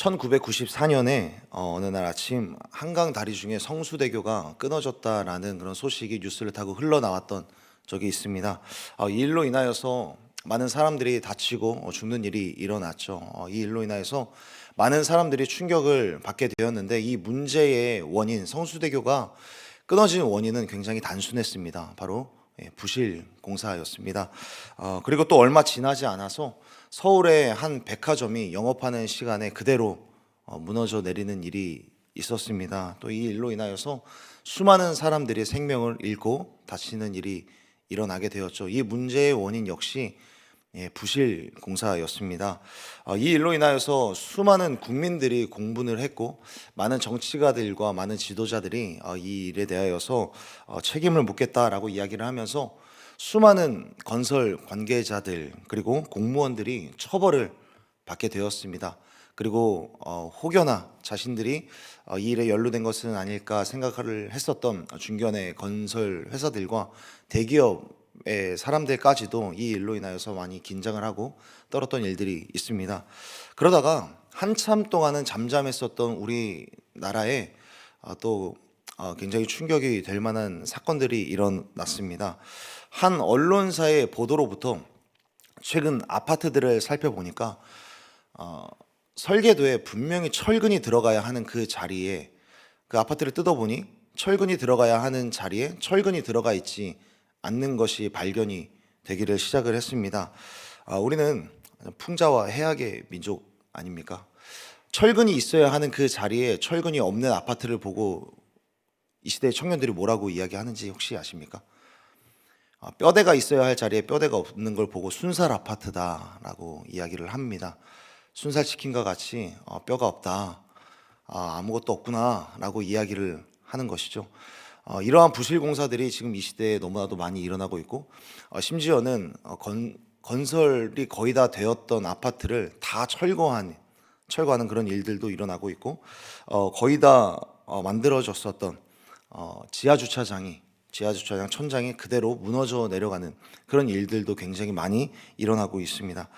1994년에 어, 어느 날 아침 한강 다리 중에 성수대교가 끊어졌다라는 그런 소식이 뉴스를 타고 흘러나왔던 적이 있습니다. 어, 이 일로 인하여서 많은 사람들이 다치고 어, 죽는 일이 일어났죠. 어, 이 일로 인하여서 많은 사람들이 충격을 받게 되었는데 이 문제의 원인 성수대교가 끊어진 원인은 굉장히 단순했습니다. 바로 예, 부실 공사였습니다. 어, 그리고 또 얼마 지나지 않아서 서울의 한 백화점이 영업하는 시간에 그대로 어, 무너져 내리는 일이 있었습니다. 또 이 일로 인하여서 수많은 사람들이 생명을 잃고 다치는 일이 일어나게 되었죠. 이 문제의 원인 역시 예, 부실 공사였습니다. 어, 이 일로 인하여서 수많은 국민들이 공분을 했고 많은 정치가들과 많은 지도자들이 어, 이 일에 대하여서 어, 책임을 묻겠다라고 이야기를 하면서 수많은 건설 관계자들 그리고 공무원들이 처벌을 받게 되었습니다. 그리고 어, 혹여나 자신들이 어, 이 일에 연루된 것은 아닐까 생각을 했었던 중견의 건설 회사들과 대기업의 사람들까지도 이 일로 인하여서 많이 긴장을 하고 떨었던 일들이 있습니다. 그러다가 한참 동안은 잠잠했었던 우리 나라에 어, 또 어, 굉장히 충격이 될 만한 사건들이 일어났습니다. 한 언론사의 보도로부터 최근 아파트들을 살펴보니까 어, 설계도에 분명히 철근이 들어가야 하는 그 자리에 그 아파트를 뜯어보니 철근이 들어가야 하는 자리에 철근이 들어가 있지 않는 것이 발견이 되기를 시작을 했습니다. 아, 우리는 풍자와 해악의 민족 아닙니까? 철근이 있어야 하는 그 자리에 철근이 없는 아파트를 보고 이 시대의 청년들이 뭐라고 이야기하는지 혹시 아십니까? 아, 뼈대가 있어야 할 자리에 뼈대가 없는 걸 보고 순살 아파트다라고 이야기를 합니다. 순살 치킨과 같이 어, 뼈가 없다, 아, 아무것도 없구나라고 이야기를 하는 것이죠. 어, 이러한 부실 공사들이 지금 이 시대에 너무나도 많이 일어나고 있고 어, 심지어는 어, 건, 건설이 거의 다 되었던 아파트를 다 철거한 철거하는 그런 일들도 일어나고 있고 어, 거의 다 어, 만들어졌었던 어, 지하 주차장이 지하 주차장 천장이 그대로 무너져 내려가는 그런 일들도 굉장히 많이 일어나고 있습니다.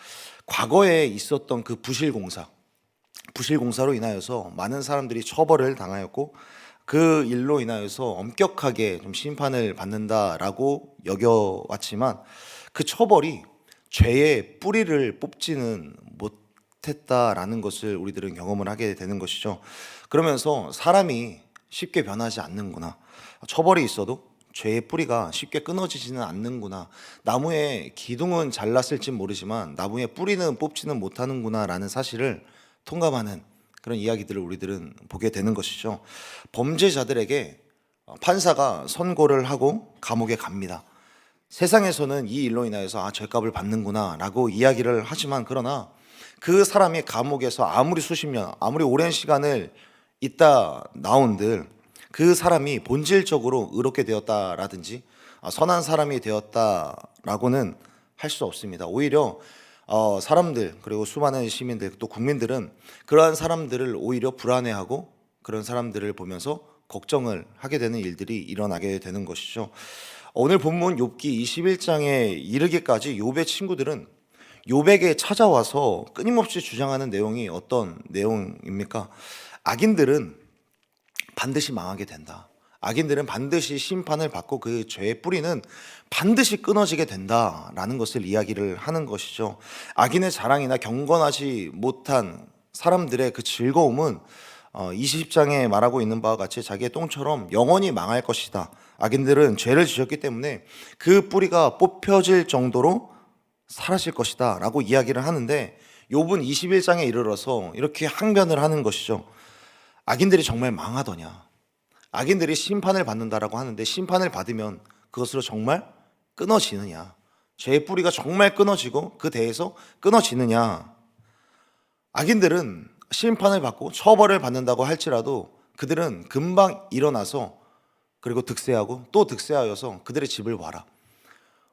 과거에 있었던 그 부실 공사, 부실 공사로 인하여서 많은 사람들이 처벌을 당하였고 그 일로 인하여서 엄격하게 좀 심판을 받는다라고 여겨왔지만 그 처벌이 죄의 뿌리를 뽑지는 못했다라는 것을 우리들은 경험을 하게 되는 것이죠. 그러면서 사람이 쉽게 변하지 않는구나. 처벌이 있어도 죄의 뿌리가 쉽게 끊어지지는 않는구나. 나무의 기둥은 잘랐을지 모르지만 나무의 뿌리는 뽑지는 못하는구나라는 사실을 통감하는 그런 이야기들을 우리들은 보게 되는 것이죠. 범죄자들에게 판사가 선고를 하고 감옥에 갑니다. 세상에서는 이 일로 인하여서 아 죄값을 받는구나라고 이야기를 하지만 그러나 그 사람이 감옥에서 아무리 수십 년, 아무리 오랜 시간을 있다 나온들 그 사람이 본질적으로 의롭게 되었다라든지 아, 선한 사람이 되었다라고는 할 수 없습니다. 오히려 어, 사람들 그리고 수많은 시민들 또 국민들은 그러한 사람들을 오히려 불안해하고 그런 사람들을 보면서 걱정을 하게 되는 일들이 일어나게 되는 것이죠. 오늘 본문 욥기 21장에 이르기까지 욥의 친구들은 욥에게 찾아와서 끊임없이 주장하는 내용이 어떤 내용입니까? 악인들은 반드시 망하게 된다. 악인들은 반드시 심판을 받고 그 죄의 뿌리는 반드시 끊어지게 된다라는 것을 이야기를 하는 것이죠. 악인의 자랑이나 경건하지 못한 사람들의 그 즐거움은 어, 20장에 말하고 있는 바와 같이 자기의 똥처럼 영원히 망할 것이다. 악인들은 죄를 지었기 때문에 그 뿌리가 뽑혀질 정도로 사라질 것이다 라고 이야기를 하는데 욥은 21장에 이르러서 이렇게 항변을 하는 것이죠. 악인들이 정말 망하더냐? 악인들이 심판을 받는다라고 하는데 심판을 받으면 그것으로 정말 끊어지느냐? 죄의 뿌리가 정말 끊어지고 그 대에서 끊어지느냐? 악인들은 심판을 받고 처벌을 받는다고 할지라도 그들은 금방 일어나서 그리고 득세하고 또 득세하여서 그들의 집을 봐라.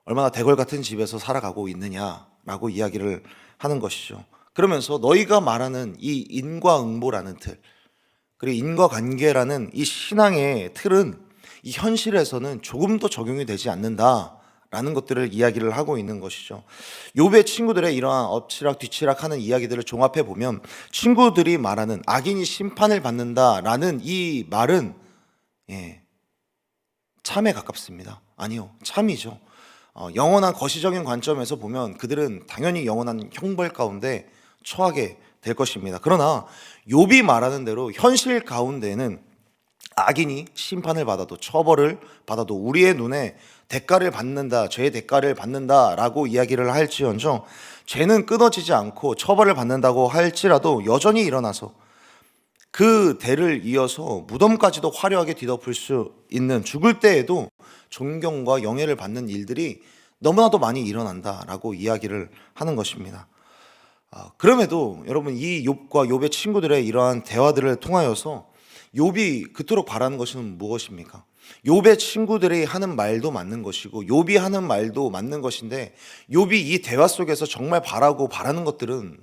얼마나 대궐 같은 집에서 살아가고 있느냐라고 이야기를 하는 것이죠. 그러면서 너희가 말하는 이 인과응보라는 틀, 그리고 인과관계라는 이 신앙의 틀은 이 현실에서는 조금도 적용이 되지 않는다라고 라는 것들을 이야기를 하고 있는 것이죠. 욥의 친구들의 이러한 엎치락 뒤치락 하는 이야기들을 종합해 보면 친구들이 말하는 악인이 심판을 받는다라는 이 말은 예, 참에 가깝습니다. 아니요, 참이죠. 어, 영원한 거시적인 관점에서 보면 그들은 당연히 영원한 형벌 가운데 처하게 될 것입니다. 그러나 욥이 말하는 대로 현실 가운데는 악인이 심판을 받아도 처벌을 받아도 우리의 눈에 대가를 받는다, 죄의 대가를 받는다라고 이야기를 할지언정 죄는 끊어지지 않고 처벌을 받는다고 할지라도 여전히 일어나서 그 대를 이어서 무덤까지도 화려하게 뒤덮을 수 있는 죽을 때에도 존경과 영예를 받는 일들이 너무나도 많이 일어난다라고 이야기를 하는 것입니다. 아, 그럼에도 여러분 이 욥과 욥의 친구들의 이러한 대화들을 통하여서 욥이 그토록 바라는 것은 무엇입니까? 욥의 친구들이 하는 말도 맞는 것이고 욥이 하는 말도 맞는 것인데 욥이 이 대화 속에서 정말 바라고 바라는 것들은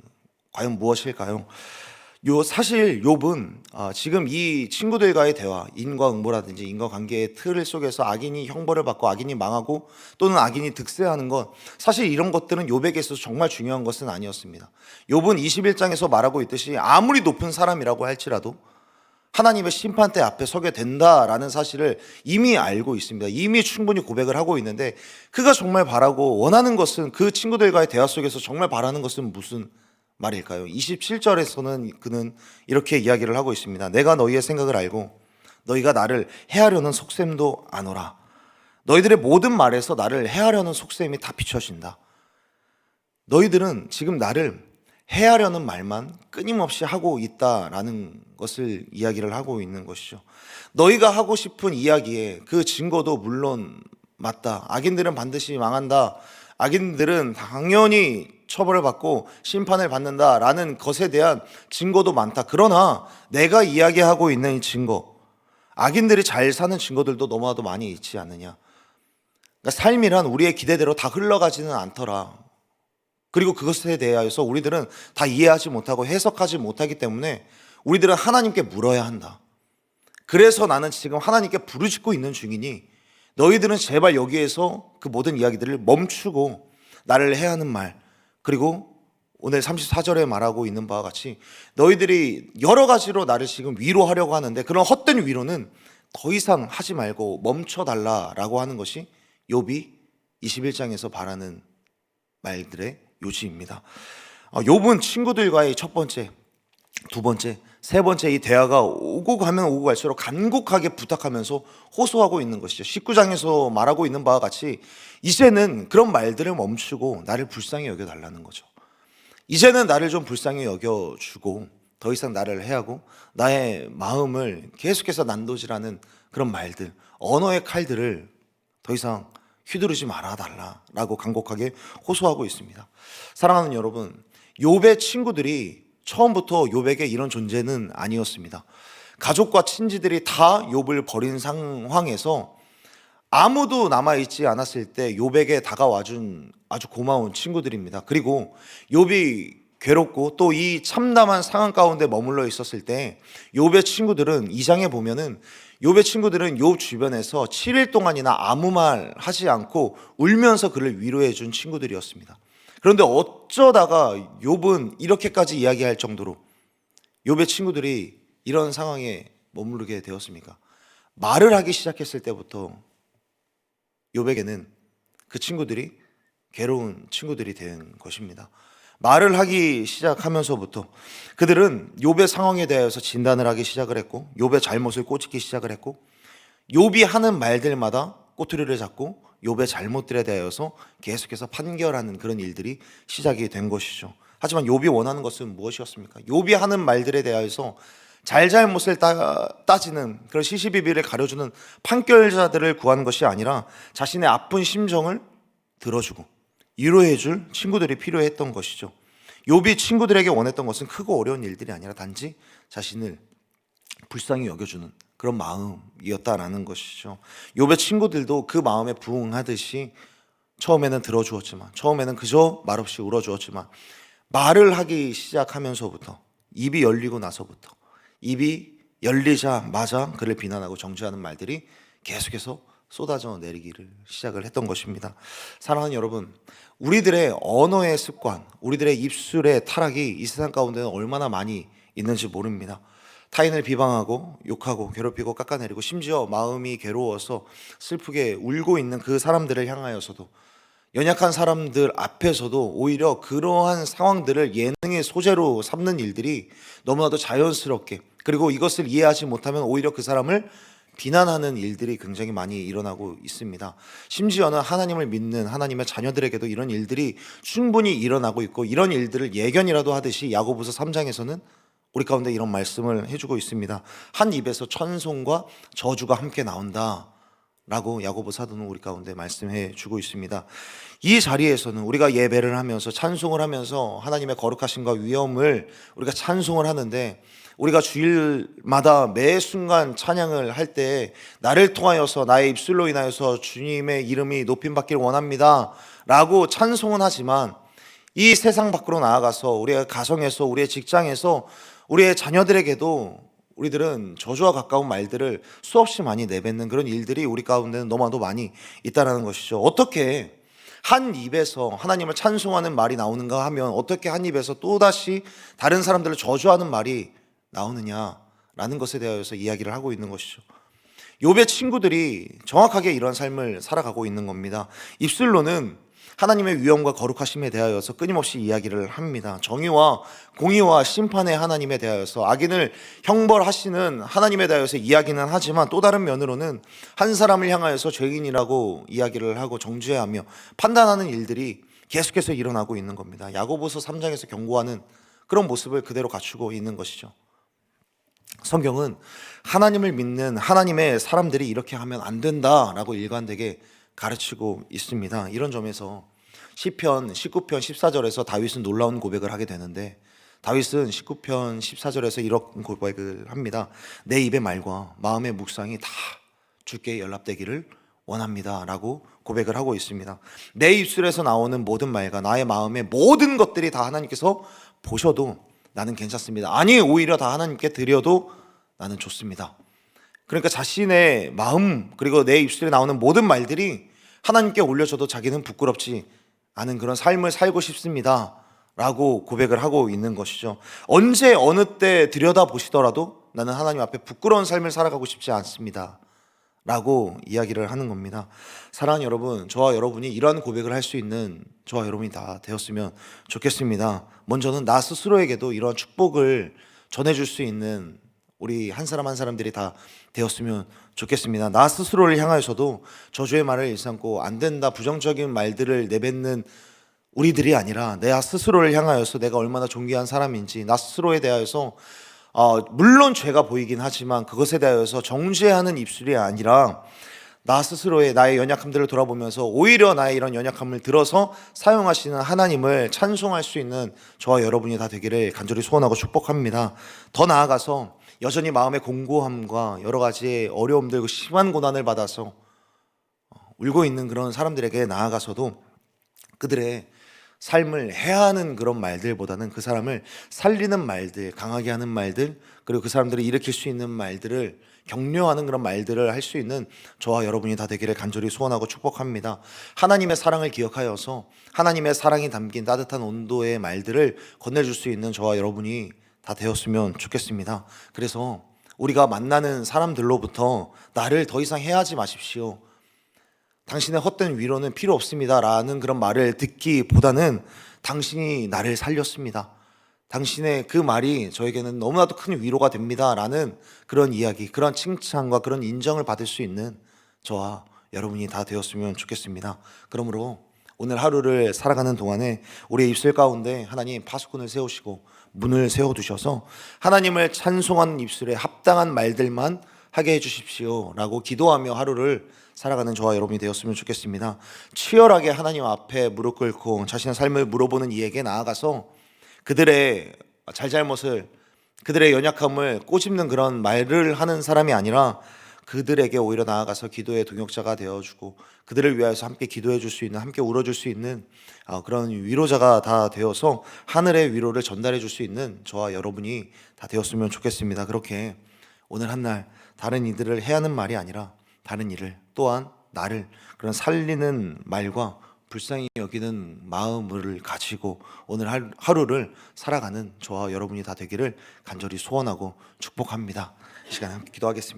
과연 무엇일까요? 요 사실 욥은 아, 지금 이 친구들과의 대화, 인과응보라든지 인과관계의 틀 속에서 악인이 형벌을 받고 악인이 망하고 또는 악인이 득세하는 것 사실 이런 것들은 욥에게 있어서 정말 중요한 것은 아니었습니다. 욥은 21장에서 말하고 있듯이 아무리 높은 사람이라고 할지라도 하나님의 심판대 앞에 서게 된다라는 사실을 이미 알고 있습니다. 이미 충분히 고백을 하고 있는데 그가 정말 바라고 원하는 것은 그 친구들과의 대화 속에서 정말 바라는 것은 무슨 말일까요? 27절에서는 그는 이렇게 이야기를 하고 있습니다. 내가 너희의 생각을 알고 너희가 나를 해하려는 속셈도 아노라. 너희들의 모든 말에서 나를 해하려는 속셈이 다 비춰진다. 너희들은 지금 나를 해하려는 말만 끊임없이 하고 있다라는 것을 이야기를 하고 있는 것이죠. 너희가 하고 싶은 이야기에 그 증거도 물론 맞다. 악인들은 반드시 망한다. 악인들은 당연히 처벌을 받고 심판을 받는다라는 것에 대한 증거도 많다. 그러나 내가 이야기하고 있는 이 증거, 악인들이 잘 사는 증거들도 너무나도 많이 있지 않느냐. 그러니까 삶이란 우리의 기대대로 다 흘러가지는 않더라. 그리고 그것에 대하여서 우리들은 다 이해하지 못하고 해석하지 못하기 때문에 우리들은 하나님께 물어야 한다. 그래서 나는 지금 하나님께 부르짖고 있는 중이니 너희들은 제발 여기에서 그 모든 이야기들을 멈추고 나를 해야 하는 말 그리고 오늘 34절에 말하고 있는 바와 같이 너희들이 여러 가지로 나를 지금 위로하려고 하는데 그런 헛된 위로는 더 이상 하지 말고 멈춰 달라라고 하는 것이 욥이 21장에서 바라는 말들의 요지입니다. 어, 욥은 친구들과의 첫 번째, 두 번째, 세 번째 이 대화가 오고 가면 오고 갈수록 간곡하게 부탁하면서 호소하고 있는 것이죠. 19장에서 말하고 있는 바와 같이 이제는 그런 말들을 멈추고 나를 불쌍히 여겨 달라는 거죠. 이제는 나를 좀 불쌍히 여겨 주고 더 이상 나를 해하고 나의 마음을 계속해서 난도질하는 그런 말들, 언어의 칼들을 더 이상 휘두르지 말아 달라라고 간곡하게 호소하고 있습니다. 사랑하는 여러분, 욥의 친구들이 처음부터 욥에게 이런 존재는 아니었습니다. 가족과 친지들이 다 욥을 버린 상황에서 아무도 남아 있지 않았을 때 욥에게 다가와준 아주 고마운 친구들입니다. 그리고 욥이 괴롭고 또 이 참담한 상황 가운데 머물러 있었을 때 욥의 친구들은 이 장에 보면은 욥의 친구들은 욥 주변에서 7일 동안이나 아무 말 하지 않고 울면서 그를 위로해 준 친구들이었습니다. 그런데 어쩌다가 욥은 이렇게까지 이야기할 정도로 욥의 친구들이 이런 상황에 머무르게 되었습니까? 말을 하기 시작했을 때부터 욥에게는 그 친구들이 괴로운 친구들이 된 것입니다. 말을 하기 시작하면서부터 그들은 욥의 상황에 대해서 진단을 하기 시작을 했고 욥의 잘못을 꼬집기 시작을 했고 욥이 하는 말들마다 꼬투리를 잡고 욥의 잘못들에 대하여서 계속해서 판결하는 그런 일들이 시작이 된 것이죠. 하지만 욥이 원하는 것은 무엇이었습니까? 욥이 하는 말들에 대하여서 잘잘못을 따, 따지는 그런 시시비비를 가려주는 판결자들을 구하는 것이 아니라 자신의 아픈 심정을 들어주고 위로해줄 친구들이 필요했던 것이죠. 욥이 친구들에게 원했던 것은 크고 어려운 일들이 아니라 단지 자신을 불쌍히 여겨주는 그런 마음이었다라는 것이죠. 욥의 친구들도 그 마음에 부응하듯이 처음에는 들어주었지만 처음에는 그저 말없이 울어주었지만 말을 하기 시작하면서부터 입이 열리고 나서부터 입이 열리자마자 그를 비난하고 정죄하는 말들이 계속해서 쏟아져 내리기를 시작을 했던 것입니다. 사랑하는 여러분, 우리들의 언어의 습관, 우리들의 입술의 타락이 이 세상 가운데는 얼마나 많이 있는지 모릅니다. 타인을 비방하고 욕하고 괴롭히고 깎아내리고 심지어 마음이 괴로워서 슬프게 울고 있는 그 사람들을 향하여서도 연약한 사람들 앞에서도 오히려 그러한 상황들을 예능의 소재로 삼는 일들이 너무나도 자연스럽게 그리고 이것을 이해하지 못하면 오히려 그 사람을 비난하는 일들이 굉장히 많이 일어나고 있습니다. 심지어는 하나님을 믿는 하나님의 자녀들에게도 이런 일들이 충분히 일어나고 있고 이런 일들을 예견이라도 하듯이 야고보서 3장에서는 우리 가운데 이런 말씀을 해주고 있습니다. 한 입에서 천송과 저주가 함께 나온다. 라고 야고보 사도는 우리 가운데 말씀해 주고 있습니다. 이 자리에서는 우리가 예배를 하면서 찬송을 하면서 하나님의 거룩하심과 위엄을 우리가 찬송을 하는데 우리가 주일마다 매 순간 찬양을 할 때 나를 통하여서 나의 입술로 인하여서 주님의 이름이 높임 받기를 원합니다. 라고 찬송은 하지만 이 세상 밖으로 나아가서 우리의 가정에서 우리의 직장에서 우리의 자녀들에게도 우리들은 저주와 가까운 말들을 수없이 많이 내뱉는 그런 일들이 우리 가운데는 너무나도 많이 있다라는 것이죠. 어떻게 한 입에서 하나님을 찬송하는 말이 나오는가 하면 어떻게 한 입에서 또다시 다른 사람들을 저주하는 말이 나오느냐라는 것에 대하여서 이야기를 하고 있는 것이죠. 욥의 친구들이 정확하게 이런 삶을 살아가고 있는 겁니다. 입술로는 하나님의 위엄과 거룩하심에 대하여서 끊임없이 이야기를 합니다. 정의와 공의와 심판의 하나님에 대하여서 악인을 형벌하시는 하나님에 대하여서 이야기는 하지만 또 다른 면으로는 한 사람을 향하여서 죄인이라고 이야기를 하고 정죄하며 판단하는 일들이 계속해서 일어나고 있는 겁니다. 야고보서 3장에서 경고하는 그런 모습을 그대로 갖추고 있는 것이죠. 성경은 하나님을 믿는 하나님의 사람들이 이렇게 하면 안 된다라고 일관되게 가르치고 있습니다. 이런 점에서 시편 19편 14절에서 다윗은 놀라운 고백을 하게 되는데 다윗은 19편 14절에서 이런 고백을 합니다. 내 입의 말과 마음의 묵상이 다 주께 연락되기를 원합니다라고 고백을 하고 있습니다. 내 입술에서 나오는 모든 말과 나의 마음의 모든 것들이 다 하나님께서 보셔도 나는 괜찮습니다. 아니 오히려 다 하나님께 드려도 나는 좋습니다. 그러니까 자신의 마음 그리고 내 입술에 나오는 모든 말들이 하나님께 올려줘도 자기는 부끄럽지 않은 그런 삶을 살고 싶습니다. 라고 고백을 하고 있는 것이죠. 언제 어느 때 들여다 보시더라도 나는 하나님 앞에 부끄러운 삶을 살아가고 싶지 않습니다. 라고 이야기를 하는 겁니다. 사랑하는 여러분, 저와 여러분이 이러한 고백을 할 수 있는 저와 여러분이 다 되었으면 좋겠습니다. 먼저는 나 스스로에게도 이러한 축복을 전해줄 수 있는 우리 한 사람 한 사람들이 다 되었으면 좋겠습니다. 나 스스로를 향하여서도 저주의 말을 일삼고 안 된다 부정적인 말들을 내뱉는 우리들이 아니라 내 스스로를 향하여서 내가 얼마나 존귀한 사람인지 나 스스로에 대하여서 어, 물론 죄가 보이긴 하지만 그것에 대하여서 정죄하는 입술이 아니라 나 스스로의 나의 연약함들을 돌아보면서 오히려 나의 이런 연약함을 들어서 사용하시는 하나님을 찬송할 수 있는 저와 여러분이 다 되기를 간절히 소원하고 축복합니다. 더 나아가서 여전히 마음의 공고함과 여러 가지 어려움들, 그 심한 고난을 받아서 어, 울고 있는 그런 사람들에게 나아가서도 그들의 삶을 해하는 그런 말들보다는 그 사람을 살리는 말들, 강하게 하는 말들, 그리고 그 사람들을 일으킬 수 있는 말들을 격려하는 그런 말들을 할 수 있는 저와 여러분이 다 되기를 간절히 소원하고 축복합니다. 하나님의 사랑을 기억하여서 하나님의 사랑이 담긴 따뜻한 온도의 말들을 건네줄 수 있는 저와 여러분이 다 되었으면 좋겠습니다. 그래서 우리가 만나는 사람들로부터 나를 더 이상 해하지 마십시오. 당신의 헛된 위로는 필요 없습니다. 라는 그런 말을 듣기보다는 당신이 나를 살렸습니다. 당신의 그 말이 저에게는 너무나도 큰 위로가 됩니다. 라는 그런 이야기, 그런 칭찬과 그런 인정을 받을 수 있는 저와 여러분이 다 되었으면 좋겠습니다. 그러므로 오늘 하루를 살아가는 동안에 우리의 입술 가운데 하나님 파수꾼을 세우시고 문을 세워두셔서 하나님을 찬송하는 입술에 합당한 말들만 하게 해주십시오. 라고 기도하며 하루를 살아가는 저와 여러분이 되었으면 좋겠습니다. 치열하게 하나님 앞에 무릎 꿇고 자신의 삶을 물어보는 이에게 나아가서 그들의 잘잘못을 그들의 연약함을 꼬집는 그런 말을 하는 사람이 아니라 그들에게 오히려 나아가서 기도의 동역자가 되어주고 그들을 위하여서 함께 기도해 줄 수 있는 함께 울어줄 수 있는 어, 그런 위로자가 다 되어서 하늘의 위로를 전달해 줄 수 있는 저와 여러분이 다 되었으면 좋겠습니다. 그렇게 오늘 한 날 다른 이들을 해하는 말이 아니라 다른 일을 또한 나를 그런 살리는 말과 불쌍히 여기는 마음을 가지고 오늘 할- 하루를 살아가는 저와 여러분이 다 되기를 간절히 소원하고 축복합니다. 이 시간에 함께 기도하겠습니다.